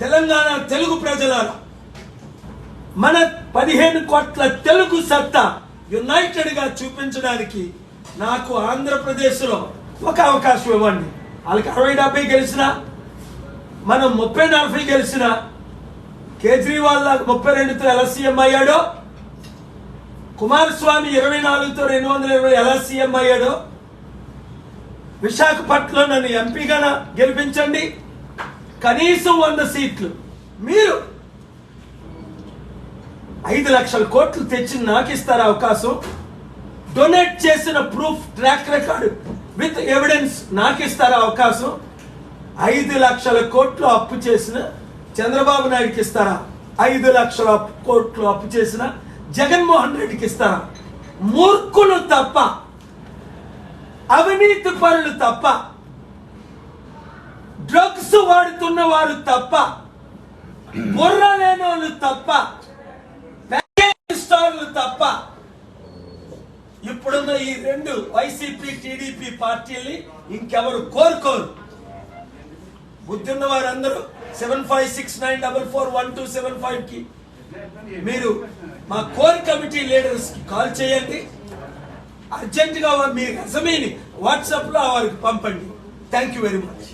తెలంగాణ తెలుగు ప్రజలారా మన పదిహేను కోట్ల తెలుగు సత్తా యునైటెడ్గా చూపించడానికి నాకు ఆంధ్రప్రదేశ్లో ఒక అవకాశం ఇవ్వండి. వాళ్ళకి అరవై డెబ్బై గెలిచిన మనం ముప్పై నలభై గెలిచిన కేజ్రీవాల్ ముప్పై రెండుతో ఎలా సీఎం అయ్యాడో కుమారస్వామి ఇరవై నాలుగుతో రెండు వందల ఇరవై ఎలా సీఎం అయ్యాడో విశాఖపట్నంలో నన్ను ఎంపీగా గెలిపించండి. కనీసం వంద సీట్లు. మీరు ఐదు లక్షల కోట్లు తెచ్చి నాకు ఇస్తారు అవకాశం? డొనేట్ చేసిన proof track record with evidence నాకు ఇస్తారు అవకాశం? ఐదు లక్షల కోట్లు అప్పు చేసిన చంద్రబాబు నాయుడుకి ఇస్తారా? ఐదు లక్షల కోట్లు అప్పు చేసిన జగన్మోహన్ రెడ్డికి ఇస్తారా? మూర్ఖులు తప్ప అవినీతి పరులు తప్ప ఎత్తున్న వారు తప్ప బుర్ర లేని వాళ్ళు తప్ప ప్యాకేజ్ స్టార్లు తప్ప ఇప్పుడున్న ఈ రెండు వైసీపీ టీడీపీ పార్టీల్ని ఇంకెవరు కోరుకోరు. బుద్ధి ఉన్న వారందరూ seven five six nine double four one two seven ఫైవ్కి. మీరు మా కోర్ కమిటీ లీడర్స్కి కాల్ చేయండి. అర్జెంట్గా మీ రెజమీని వాట్సాప్లో వారికి పంపండి. Thank you very much.